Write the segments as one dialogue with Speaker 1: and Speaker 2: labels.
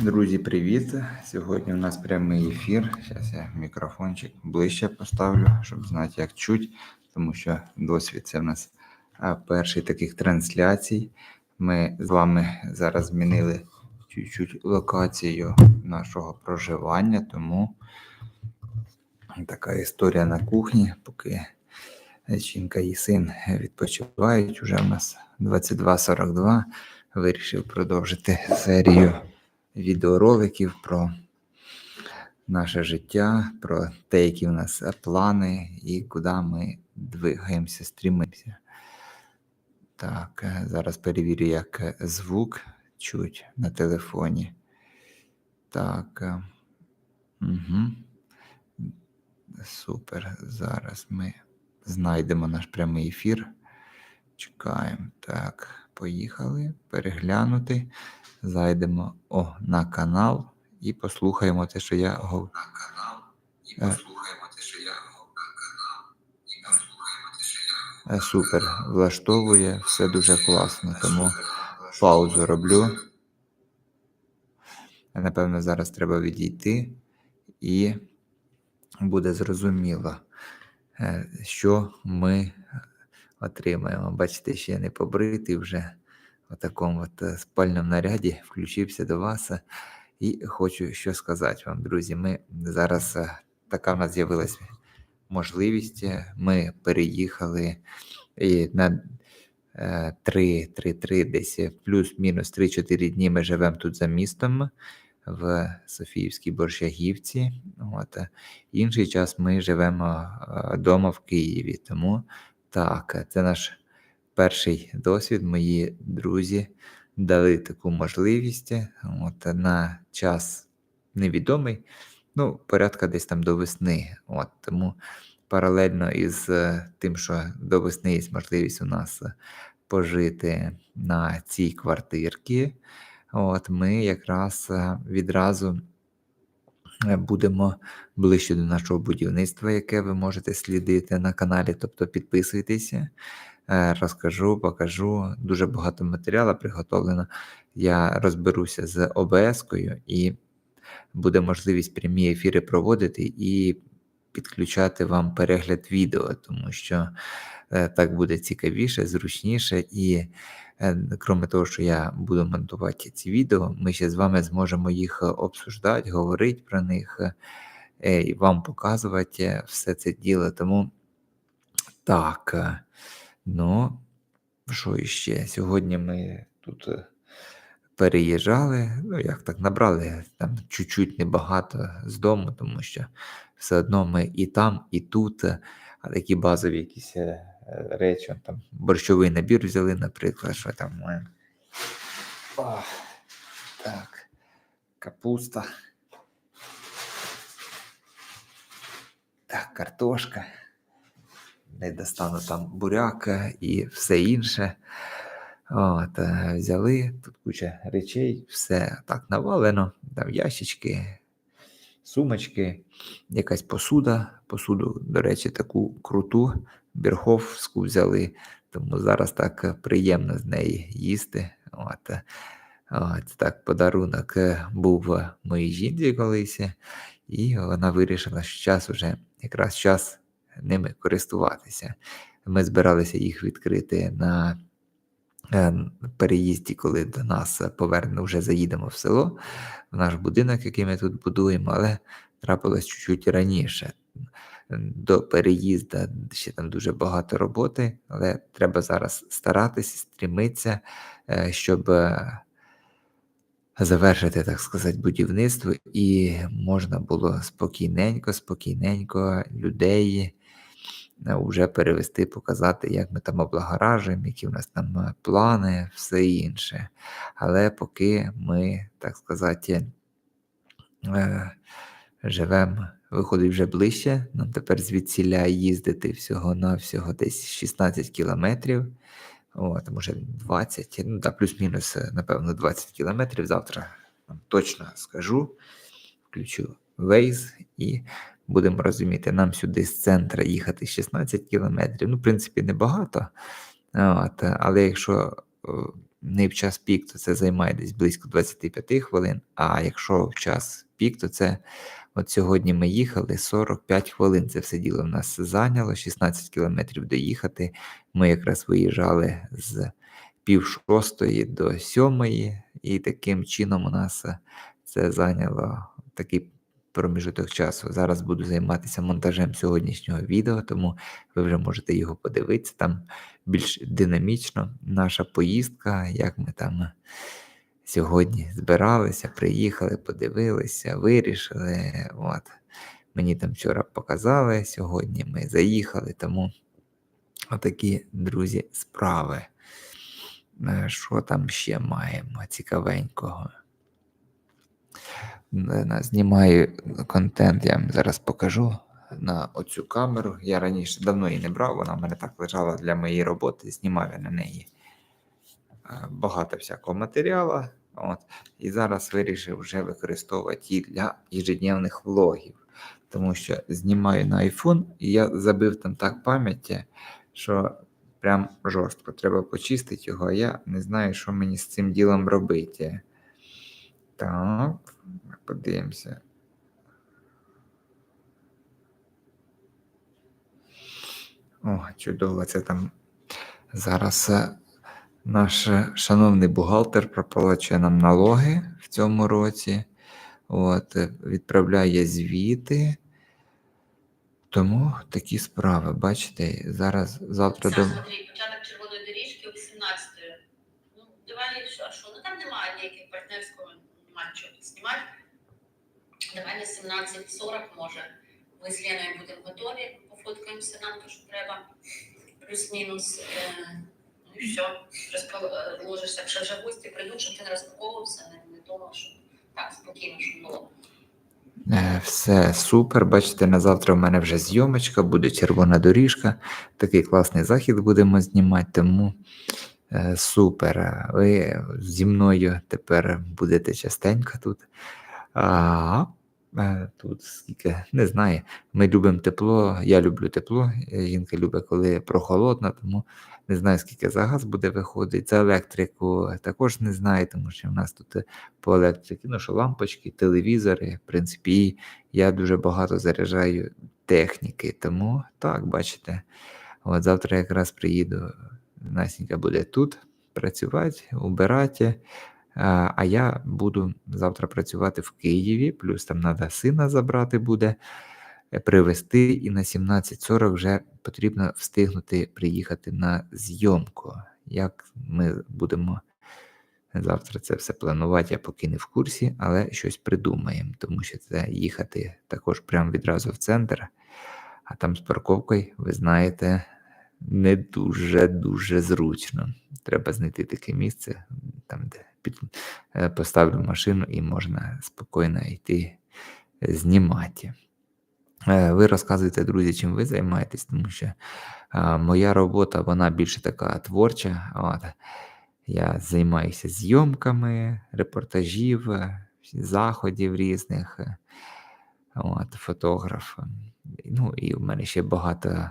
Speaker 1: Друзі, привіт! Сьогодні у нас прямий ефір. Зараз я мікрофончик ближче поставлю, щоб знати, як чуть, тому що досвід це в нас перший таких трансляцій. Ми з вами зараз змінили чуть-чуть локацію нашого проживання, тому така історія на кухні, поки жінка і син відпочивають. Уже в нас 22.42. Вирішив продовжити серію відеороликів про наше життя, про те, які в нас плани і куди ми двигаємося, стрімимося. Так, е, зараз перевірю, як звук чуть на телефоні. Так. Угу. Супер. Зараз ми знайдемо наш прямий ефір. Чекаємо. Так, поїхали. Переглянути. Зайдемо о, на канал і послухаємо те, що я говорю. На канал і послухаємо те, що я говорю. Канал і послухаємо те, що я говорю. Супер. Влаштовує, все дуже класно, тому паузу роблю. Напевно, зараз треба відійти, і буде зрозуміло, е, що ми отримаємо. Бачите, ще не побритий вже в такому от е, спальному наряді, включився до вас. І хочу що сказати вам, друзі. Ми зараз е, така в нас з'явилася можливість. Ми переїхали і на 3-3-3, десь е, плюс-мінус 3-4 дні ми живемо тут за містом в Софіївській Борщагівці. От. Інший час ми живемо вдома в Києві. Тому так, е, це наш перший досвід. Мої друзі дали таку можливість. От на час невідомий, ну, порядка десь там до весни. От тому паралельно із е, тим, що до весни є можливість у нас пожити на цій квартирці. От ми якраз е, відразу будемо ближче до нашого будівництва, яке ви можете слідити на каналі, тобто підписуйтеся. Е, Розкажу, покажу. Дуже багато матеріалу приготовлено. Я розберуся з ОБС-кою і буде можливість прямі ефіри проводити і підключати вам перегляд відео, тому що е, так буде цікавіше, зручніше, і е, крім того, що я буду монтувати ці відео, ми ще з вами зможемо їх обсуждати, говорити про них е, і вам показувати все це діло. Тому так, ну, що іще? Сьогодні ми тут переїжджали, ну як так, набрали там чуть-чуть небагато з дому, тому що все одно ми і там, і тут, е, а такі базові якісь е, е, речі, там борщовий набір взяли, наприклад, що там маємо. Так, капуста. Так, картошка. Не достану там буряк е, і все інше. От, е, взяли тут куча речей, все так навалено, там ящички, сумочки, якась посуда. Посуду, до речі, таку круту бірховську взяли, тому зараз так приємно з неї їсти. От, е, от, так, подарунок е, був моїй жінці колись, і вона вирішила, що час уже якраз час ними користуватися. Ми збиралися їх відкрити на переїзді, коли до нас повернено, вже заїдемо в село, в наш будинок, який ми тут будуємо, але трапилось чуть-чуть раніше. До переїзду ще там дуже багато роботи, але треба зараз старатися, стрімитися, е, щоб е, завершити, так сказати, будівництво, і можна було спокійненько, спокійненько людей вже перевести, показати, як ми там облагоражуємо, які в нас там е, плани, все інше. Але поки ми, так сказати, е, живемо, виходить вже ближче, нам тепер звідсіля їздити всього-навсього десь 16 кілометрів. От, може 20, ну да, плюс-мінус, е, напевно, 20 кілометрів. Завтра вам точно скажу. Включу Waze і будемо розуміти, нам сюди з центра їхати 16 кілометрів. Ну, в принципі, небагато. От, але якщо е, не в час пік, то це займає десь близько 25 хвилин. А якщо в час пік, то це от сьогодні ми їхали 45 хвилин. Це все діло в нас зайняло, 16 кілометрів доїхати. Ми якраз виїжджали з пів шостої до сьомої, і таким чином у нас е, це зайняло такий проміжок часу. Зараз буду займатися монтажем сьогоднішнього відео, тому ви вже можете його подивитися. Там більш динамічно наша поїздка, як ми там сьогодні збиралися, приїхали, подивилися, вирішили. От. Мені там вчора показали, сьогодні ми заїхали, тому отакі, друзі, справи. Е, Що там ще маємо цікавенького? Знімаю контент, я вам зараз покажу на оцю камеру. Я раніше давно її не брав, вона в мене так лежала для моєї роботи, знімав я на неї е, багато всякого матеріалу. От. І зараз вирішив вже використовувати її для ежедневних влогів. Тому що знімаю на iPhone, і я забив там так пам'яті, що прям жорстко. Треба почистити його, а я не знаю, що мені з цим ділом робити. Так, подивимося. О, чудово, це там зараз е, наш е, шановний бухгалтер проплачує нам налоги в цьому році. От, е, відправляє звіти. Тому такі справи, бачите, зараз завтра до.
Speaker 2: Андрій, початок червоної доріжки о 18 Ну, давай, що, а що? Ну там немає ніяких партнерського, немає нічого тут знімати. Давай на 17.40 може. Ми з Леною будемо готові, пофоткаємося нам, то що треба. Плюс-мінус. Е, ну і все. Розложишся, якщо вже гості прийдуть, щоб ти не розпаковувався, не, не того, що так, спокійно, щоб було.
Speaker 1: Е, Все супер. Бачите, на завтра в мене вже зйомочка, буде червона доріжка. Такий класний захід будемо знімати, тому е, супер. Ви зі мною тепер будете частенько тут. А, тут скільки, не знаю. Ми любимо тепло, я люблю тепло, е, жінка любить, коли прохолодно, тому не знаю, скільки за газ буде виходити. За електрику також не знаю, тому що в нас тут е, по електриці, ну що лампочки, телевізори, в принципі, я дуже багато заряджаю техніки. Тому так, бачите, от завтра якраз приїду, Настенька буде тут працювати, убирати. А я буду завтра працювати в Києві, плюс там треба сина забрати буде, е, привезти, і на 17.40 вже потрібно встигнути приїхати на зйомку. Як ми будемо завтра це все планувати, я поки не в курсі, але щось придумаємо, тому що це їхати також прямо відразу в центр, а там з парковкою, ви знаєте, не дуже-дуже зручно. Треба знайти таке місце, там, де під, е, поставлю машину і можна спокійно йти е, знімати. Е, Ви розказуєте, друзі, чим ви займаєтесь, тому що моя робота вона більше така творча. От. Я займаюся зйомками, репортажів, заходів різних, от, фотограф. Ну і в мене ще багато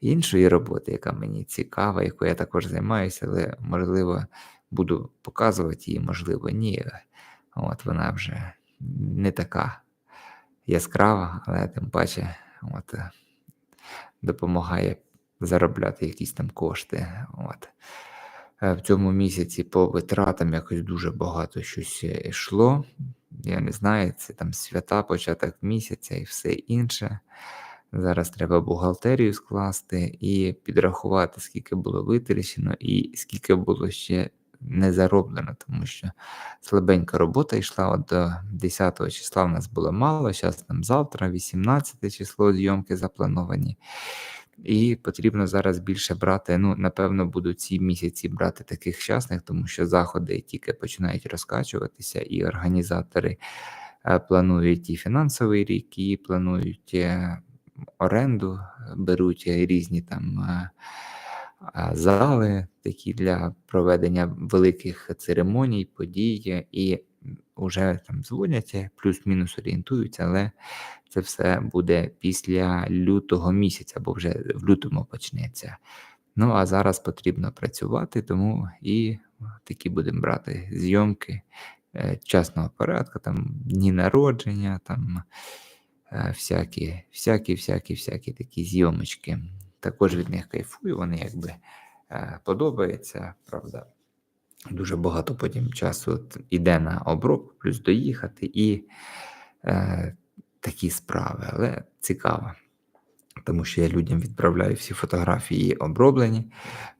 Speaker 1: іншої роботи, яка мені цікава, якою я також займаюся, але можливо буду показувати її, можливо, ні. От Вона вже не така яскрава, але тим паче от, е, допомагає заробляти якісь там кошти. От. Е, В цьому місяці по витратам якось дуже багато щось е, йшло. Я не знаю, це там свята, початок місяця і все інше. Зараз треба бухгалтерію скласти і підрахувати, скільки було витрачено, і скільки було ще не зароблено, тому що слабенька робота йшла. От до 10 числа в нас було мало, зараз там завтра, 18 число зйомки заплановані. І потрібно зараз більше брати. Ну, напевно, буду ці місяці брати таких щасних, тому що заходи тільки починають розкачуватися, і організатори е, планують і фінансовий рік, і планують е, оренду, беруть різні там е, е, зали, такі для проведення великих церемоній, подій, і вже там дзвонять, плюс-мінус орієнтуються, але це все буде після лютого місяця, бо вже в лютому почнеться. Ну, а зараз потрібно працювати, тому і такі будемо брати зйомки е, частного порядку, там дні народження, там е, всякі, всякі, всякі, всякі такі зйомочки. Також від них кайфую, вони якби е, подобаються, правда. Дуже багато потім часу іде на обробку, плюс доїхати і е, такі справи, але цікаво. Тому що я людям відправляю всі фотографії оброблені.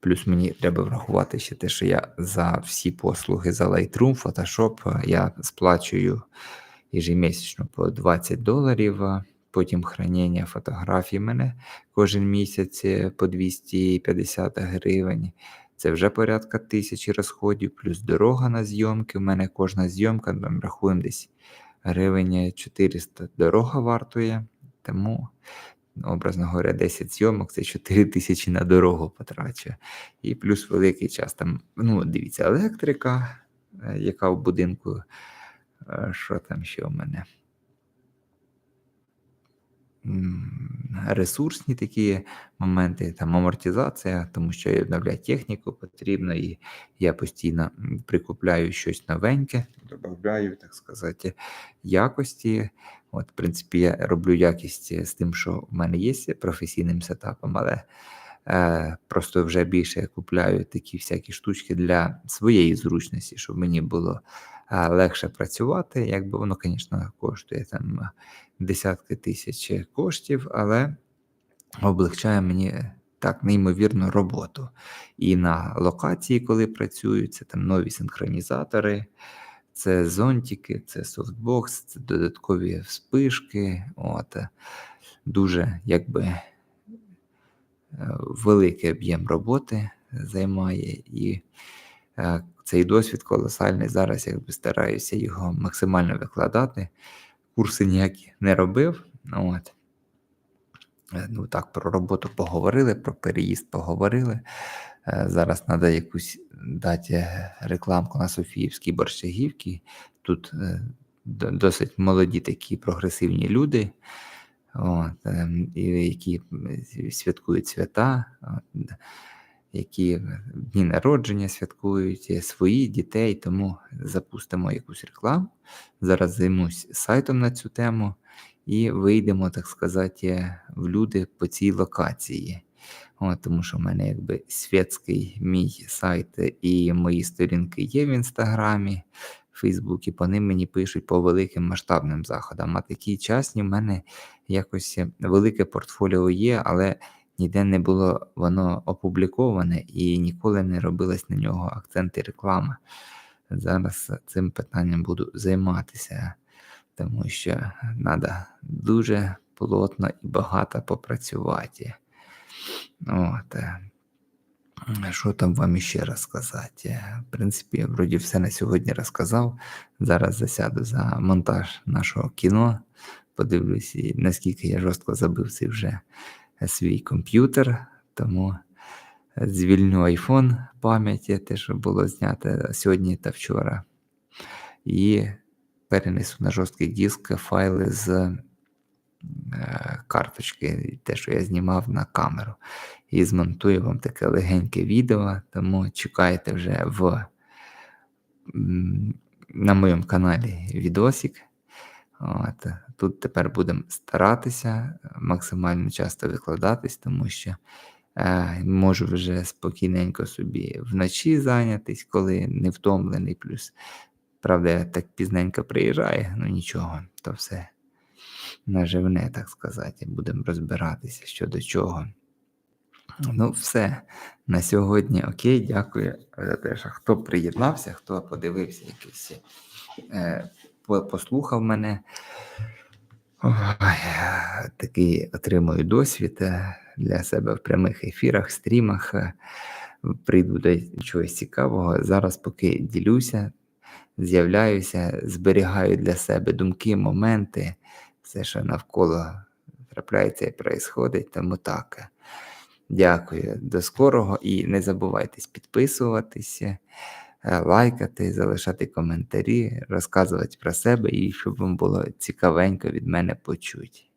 Speaker 1: Плюс мені треба врахувати ще те, що я за всі послуги за Lightroom, Photoshop е, я сплачую ежемісячно по 20 доларів. Потім хранення фотографій мене кожен місяць е, по 250 гривень. Це вже порядка тисячі розходів, плюс дорога на зйомки. У мене кожна зйомка, там рахуємо десь гривень 400 дорога вартує. Тому, образно говоря, 10 зйомок це 4 тисячі на дорогу потрачу. І плюс великий час там, ну, дивіться, електрика, е, яка в будинку. Е, Що там ще у мене? Ресурсні такі моменти, там амортизація, тому що і обновляти техніку потрібно, і я постійно прикупляю щось новеньке, додаю, так сказати, якості. От, в принципі, я роблю якість з тим, що в мене є професійним сетапом, але е, просто вже більше купляю такі всякі штучки для своєї зручності, щоб мені було легше працювати. Якби воно, звісно, коштує там е, десятки тисяч коштів, але облегчає мені так неймовірно роботу. І на локації, коли працюю, це там нові синхронізатори, це зонтики, це софтбокс, це додаткові вспишки. От. е, Дуже якби е, великий об'єм роботи займає, і е, цей досвід колосальний. Зараз якби стараюся його максимально викладати. Курси ніякі не робив. От. Е, Ну так, про роботу поговорили, про переїзд поговорили. Е, Зараз треба якусь дати рекламку на Софіївській Борщагівці. Тут е, досить молоді такі прогресивні люди, от, ем, які святкують свята, от, які дні народження святкують, е, свої дітей, тому запустимо якусь рекламу. Зараз займусь сайтом на цю тему і вийдемо, так сказати, в люди по цій локації. От, тому що в мене якби світський мій сайт і мої сторінки є в інстаграмі, Фейсбуці, по ним мені пишуть по великим масштабним заходам. А такі частні в мене якось велике портфоліо є, але ніде не було воно опубліковане і ніколи не робилась на нього акценти реклама. Зараз цим питанням буду займатися, тому що треба дуже плотно і багато попрацювати. От. е. Що там вам іще розказати? В принципі, я вроді все на сьогодні розказав. Зараз засяду за монтаж нашого кіно. Подивлюсь, наскільки я жорстко забив цей вже свій комп'ютер, тому звільню iPhone пам'яті, те, що було знято сьогодні та вчора. І перенесу на жорсткий диск файли з е, карточки, те, що я знімав на камеру. І змонтую вам таке легеньке відео, тому чекайте вже в, на моєму каналі відосик. От. Тут тепер будемо старатися максимально часто викладатись, тому що е, можу вже спокійненько собі вночі зайнятись, коли не втомлений. Плюс, правда, так пізненько приїжджаю, ну нічого, то все наживне, так сказати. Будемо розбиратися щодо чого. Ну, все. На сьогодні окей, дякую за те, що хто приєднався, хто подивився якийсь, е, послухав мене. Ой, такий отримую досвід е, для себе в прямих ефірах, стрімах. е, Прийду до чогось цікавого. Зараз, поки ділюся, з'являюся, зберігаю для себе думки, моменти, все, що навколо трапляється і відбувається, тому так. Дякую, до скорого і не забувайтесь підписуватися, е, лайкати, залишати коментарі, розказувати про себе і щоб вам було цікавенько від мене почути.